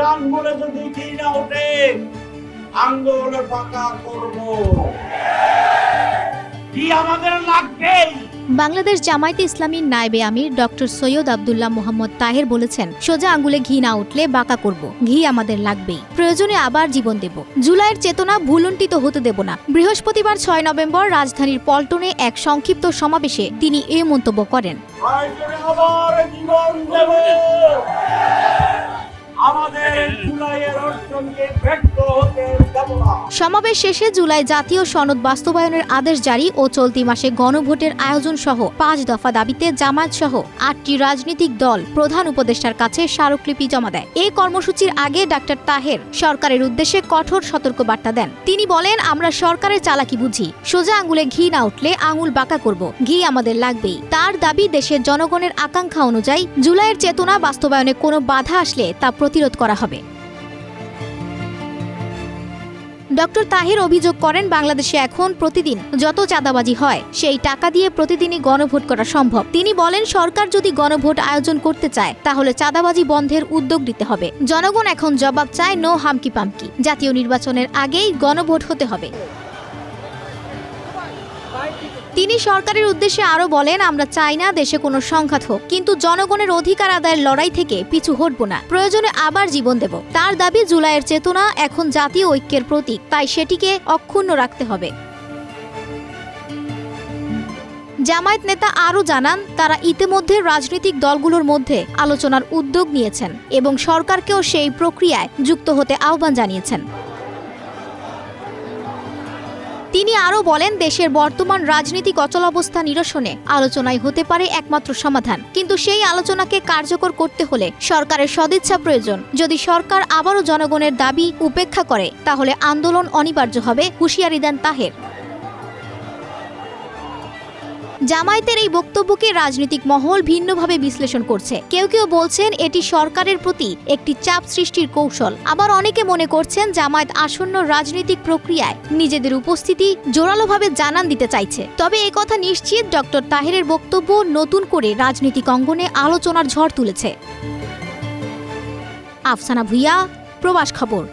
আঙ্গুলে যদি কি না ওঠে আঙ্গুলে পাকা করব। কি আমাদের লাগবেই বাংলাদেশ জামায়াতে ইসলামীর নায়েবে আমির ডক্টর সৈয়দ আবদুল্লাহ মোহাম্মদ তাহের বলেছেন সোজা আঙ্গুলে ঘি না উঠলে বাঁকা করব ঘি আমাদের লাগবেই। প্রয়োজনে আবার জীবন দেব। জুলাইয়ের চেতনা ভুলুণ্ঠিত হতে দেব না। বৃহস্পতিবার ছয় নভেম্বর রাজধানীর পল্টনে এক সংক্ষিপ্ত সমাবেশে তিনি এ মন্তব্য করেন। আবার জীবন দেব। সমাবেশ শেষে জুলাই জাতীয় সনদ বাস্তবায়নের আদেশ জারি ও চলতি মাসে গণভোটের আয়োজন সহ পাঁচ দফা দাবিতে জামায়াত সহ আটটি রাজনৈতিক দল প্রধান উপদেষ্টার কাছে স্মারকলিপি জমা দেয়। এই কর্মসূচির আগে ডাক্তার তাহের সরকারের উদ্দেশ্যে কঠোর সতর্ক বার্তা দেন। তিনি বলেন, আমরা সরকারের চালাকি বুঝি। সোজা আঙুলে ঘি না উঠলে আঙুল বাঁকা করব। ঘি আমাদের লাগবেই। তার দাবি, দেশের জনগণের আকাঙ্ক্ষা অনুযায়ী জুলাইয়ের চেতনা বাস্তবায়নে কোনো বাধা আসলে তা প্রতিরোধ করা হবে। ডক্টর তাহির অভিযোগ করেন, বাংলাদেশে এখন প্রতিদিন যত চাঁদাবাজি হয়, সেই টাকা দিয়ে প্রতিদিনই গণভোট করা সম্ভব। তিনি বলেন, সরকার যদি গণভোট আয়োজন করতে চায়, তাহলে চাঁদাবাজি বন্ধের উদ্যোগ দিতে হবে। জনগণ এখন জবাব চায়, নো হামকি পামকি জাতীয় নির্বাচনের আগেই গণভোট হতে হবে। তিনি সরকারের উদ্দেশ্যে আরও বলেন, আমরা চাই না দেশে কোনো সংঘাত হোক, কিন্তু জনগণের অধিকার আদায়ের লড়াই থেকে পিছু হটব না। প্রয়োজনে আবার জীবন দেব। তার দাবি, জুলাইয়ের চেতনা এখন জাতীয় ঐক্যের প্রতীক, তাই সেটিকে অক্ষুণ্ণ রাখতে হবে। জামায়াত নেতা আরও জানান, তারা ইতিমধ্যে রাজনৈতিক দলগুলোর মধ্যে আলোচনার উদ্যোগ নিয়েছেন এবং সরকারকেও সেই প্রক্রিয়ায় যুক্ত হতে আহ্বান জানিয়েছেন। তিনি আরও বলেন, দেশের বর্তমান রাজনৈতিক অচলাবস্থা নিরসনে আলোচনায় হতে পারে একমাত্র সমাধান। কিন্তু সেই আলোচনাকে কার্যকর করতে হলে সরকারের সদিচ্ছা প্রয়োজন। যদি সরকার আবারও জনগণের দাবি উপেক্ষা করে, তাহলে আন্দোলন অনিবার্য হবে, হুঁশিয়ারি দেন তাহের। জামায়াতের এই বক্তব্যকে রাজনৈতিক মহল ভিন্নভাবে বিশ্লেষণ করছে। কেউ কেউ বলছেন এটি সরকারের প্রতি একটি চাপ সৃষ্টির কৌশল। আবার অনেকে মনে করছেন জামায়াত আসন্ন রাজনৈতিক প্রক্রিয়ায় নিজেদের উপস্থিতি জোরালোভাবে জানান দিতে চাইছে। তবে একথা নিশ্চিত ডক্টর তাহেরের বক্তব্য নতুন করে রাজনৈতিক অঙ্গনে আলোচনার ঝড় তুলেছে। আফসানা ভুইয়া, প্রবাস খবর।